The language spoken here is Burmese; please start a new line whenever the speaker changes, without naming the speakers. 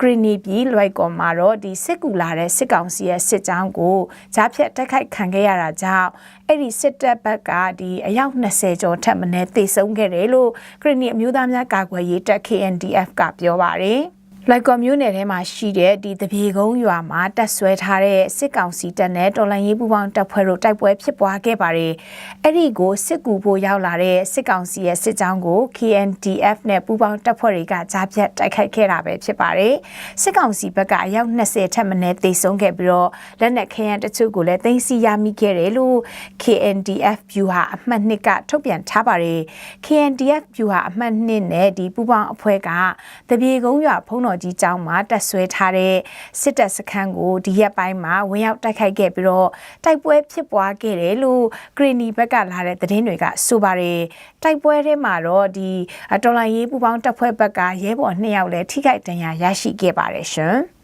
ဂရီနီပြည်လွိုက်ကော်မှာတော့ဒီစစ်ကူလာတဲ့စစ်ကောင်စီရဲ့စစ်ကြောင်းကိုကြားဖြတ်တိုက်ခိုက်ခံခဲ့ရတာကြောင့်အဲ့ဒီစစ်တပ်ဘက်ကဒီအယောက်20ကျော်ထက်မနည်းသေဆုံးခဲ့တယ်လို့ဂရီနီအမျိုးသားများကာကွယ်ရေးတပ် KNDF ကပြောပါတယ်။ လိုက်ကော်မျိုးနယ်ထဲမှာရှိတဲ့ဒီတပြေကုန်းရွာမှာတက်ဆွဲထားတဲ့စစ်ကောင်စီတပ်နဲ့တော်လှန်ရေးပူးပေါင်းတပ်ဖွဲ့တို့တိုက်ပွဲဖြစ်ပွားခဲ့ပါတယ်။အဲ့ဒီကိုစစ်ကူဖို့ရောက်လာတဲ့စစ်ကောင်စီရဲ့စစ်ကြောင်းကို KNDF နဲ့ပူးပေါင်းတပ်ဖွဲ့တွေကကြားဖြတ်တိုက်ခိုက်ခဲ့တာပဲဖြစ်ပါတယ်။စစ်ကောင်စီဘက်ကအယောက်20ထက်မနည်းသေဆုံးခဲ့ပြီးတော့လက်နက်ခဲယမ်းတချို့ကိုလည်းသိမ်းဆည်းရမိခဲ့တယ်လို့ KNDF ဗျူဟာအမှတ်2ကထုတ်ပြန်ထားပါတယ်။ KNDF ဗျူဟာအမှတ်2နဲ့ဒီပူးပေါင်းအဖွဲ့ကတပြေကုန်းရွာဖုံးတော်ကြီးကျောင်းမှာတက်ဆွဲထားတဲ့စစ်တပ်စခန်းကိုဒီရက်ပိုင်းမှာဝင်ရောက်တိုက်ခိုက်ခဲ့ပြီးတော့တိုက်ပွဲဖြစ်ပွားခဲ့တယ်လို့ဂရီနီဘက်ကလာတဲ့သတင်းတွေကဆိုပါတယ်တိုက်ပွဲထဲမှာတော့ဒီတော်လိုင်းရေးပူပေါင်းတပ်ဖွဲ့ဘက်ကရဲဘော်2ယောက်လည်းထိခိုက်ဒဏ်ရာရရှိခဲ့ပါတယ်ရှင်